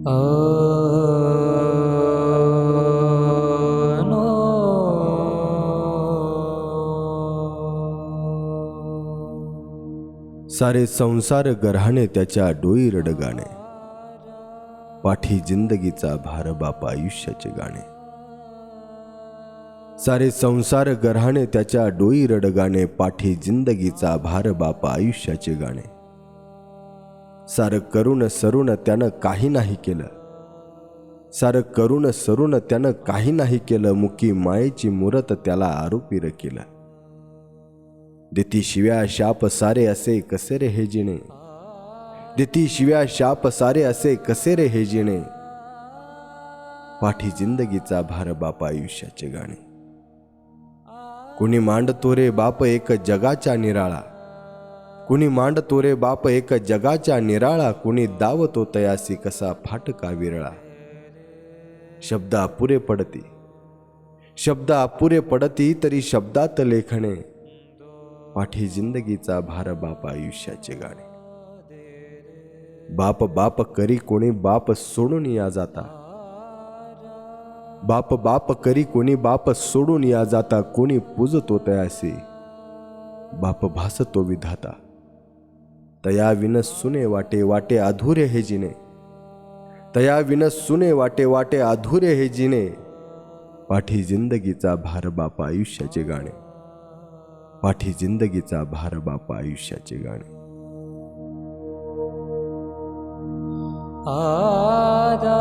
सारे संसार गरहाणे त्याच्या डोई रडगाणे पाठी जिंदगीचा भार बाप आयुष्याचे गाणे। सारे संसार गरहाणे त्याच्या डोई रडगाणे पाठी जिंदगीचा भार बाप आयुष्याचे गाणे। सारं करून सरून त्यानं काही नाही केलं. सारं करून सरून त्यानं काही नाही केलं मुकी मायेची मुरत त्याला आरोपीर केलं. दिती शिव्या शाप सारे असे कसे रे हे जिणे? दिती शिव्या शाप सारे असे कसे रे हे जिणे? पाठी जिंदगीचा भार बाप आयुष्याचे गाणे. कुणी मांडतो रे बाप एक जगाचा निराळा. कुणी मांडतो रे बाप एक जगाच्या निराळा. कुणी दावतो तयासी कसा फाटका विरळा. शब्द अपुरे पडती. शब्द अपुरे पडती तरी शब्दात लेखणे. पाठी जिंदगीचा भार बाप आयुष्याचे गाणे. बाप बाप करी कोणी बाप सोडून या जाता. बाप बाप करी कोणी बाप सोडून या जाता. कोणी पूजतो तयासी बाप भासतो विधाता. तया विन सुने वाटे वाटे अधुरे हे जिने तया विन सुने वाटे वाटे अधुरे हे जिने पाठी जिंदगीचा भार बाप आयुष्याचे गाणे पाठी जिंदगीचा भार बाप आयुष्याचे गाणे आदा